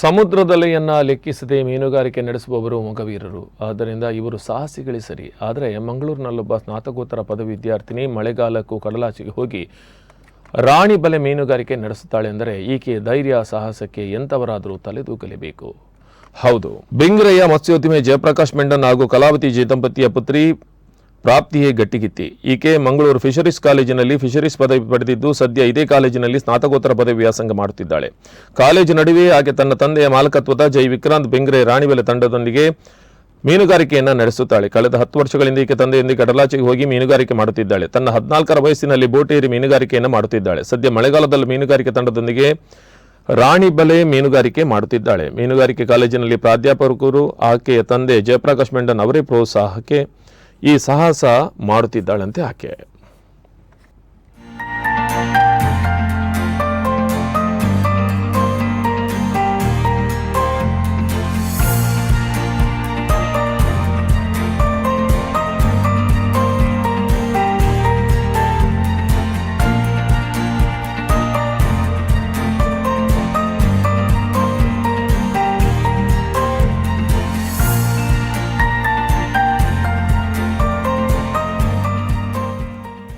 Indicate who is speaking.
Speaker 1: ಸಮುದ್ರದಲೆಯನ್ನ ಲೆಕ್ಕಿಸದೆ ಮೀನುಗಾರಿಕೆ ನಡೆಸುವವರು ಮೊಗವೀರರು. ಆದ್ದರಿಂದ ಇವರು ಸಾಹಸಿಗಳೇ ಸರಿ. ಆದರೆ ಮಂಗಳೂರಿನಲ್ಲೊಬ್ಬ ಸ್ನಾತಕೋತ್ತರ ಪದವಿ ವಿದ್ಯಾರ್ಥಿನಿ ಮಳೆಗಾಲಕ್ಕೂ ಕಡಲಾಚೆಗೆ ಹೋಗಿ ರಾಣಿ ಬಲೆ ಮೀನುಗಾರಿಕೆ ನಡೆಸುತ್ತಾಳೆ ಅಂದರೆ ಈಕೆ ಧೈರ್ಯ, ಸಾಹಸಕ್ಕೆ ಎಂಥವರಾದರೂ ತಲೆದೂಗಲೇಬೇಕು ಹೌದು. ಬಿಂಗ್ರಯ್ಯ ಮತ್ಸ್ಯೋದ್ಯಮಿ ಜಯಪ್ರಕಾಶ್ ಮೆಂಡನ್ ಹಾಗೂ ಕಲಾವತಿ ಜಿ ದಂಪತಿಯ ಪುತ್ರಿ ಪ್ರಾಪ್ತಿಯೇ ಗಟ್ಟಿಗಿತ್ತಿ. ಈಕೆ ಮಂಗಳೂರು ಫಿಶರೀಸ್ ಕಾಲೇಜಿನಲ್ಲಿ ಫಿಶರೀಸ್ ಪದವಿ ಪಡೆದಿದ್ದು ಸದ್ಯ ಇದೇ ಕಾಲೇಜಿನಲ್ಲಿ ಸ್ನಾತಕೋತ್ತರ ಪದವಿ ವ್ಯಾಸಂಗ ಮಾಡುತ್ತಿದ್ದಾಳೆ. ಕಾಲೇಜು ನಡುವೆ ಆಕೆ ತನ್ನ ತಂದೆಯ ಮಾಲಕತ್ವದ ಜೈ ವಿಕ್ರಾಂತ್ ಬೆಂಗ್ರೆ ರಾಣಿಬೆಲೆ ತಂಡದೊಂದಿಗೆ ಮೀನುಗಾರಿಕೆಯನ್ನು ನಡೆಸುತ್ತಾಳೆ. ಕಳೆದ ಹತ್ತು ವರ್ಷಗಳಿಂದ ಈಕೆ ತಂದೆಯೊಂದಿಗೆ ಕಡಲಾಚೆಗೆ ಹೋಗಿ ಮೀನುಗಾರಿಕೆ ಮಾಡುತ್ತಿದ್ದಾಳೆ. ತನ್ನ ಹದಿನಾಲ್ಕರ ವಯಸ್ಸಿನಲ್ಲಿ ಬೋಟೇರಿ ಮೀನುಗಾರಿಕೆಯನ್ನು ಮಾಡುತ್ತಿದ್ದಾಳೆ. ಸದ್ಯ ಮಳೆಗಾಲದಲ್ಲಿ ಮೀನುಗಾರಿಕೆ ತಂಡದೊಂದಿಗೆ ರಾಣಿಬಲೆ ಮೀನುಗಾರಿಕೆ ಮಾಡುತ್ತಿದ್ದಾಳೆ. ಮೀನುಗಾರಿಕೆ ಕಾಲೇಜಿನಲ್ಲಿ ಪ್ರಾಧ್ಯಾಪಕರು, ಆಕೆಯ ತಂದೆ ಜಯಪ್ರಕಾಶ್ ಮೆಂಡನ್ ಅವರೇ ಪ್ರೋತ್ಸಾಹಕ್ಕೆ ಈ ಸಾಹಸ ಮಾಡುತ್ತಿದ್ದಾಳಂತೆ ಆಕೆ.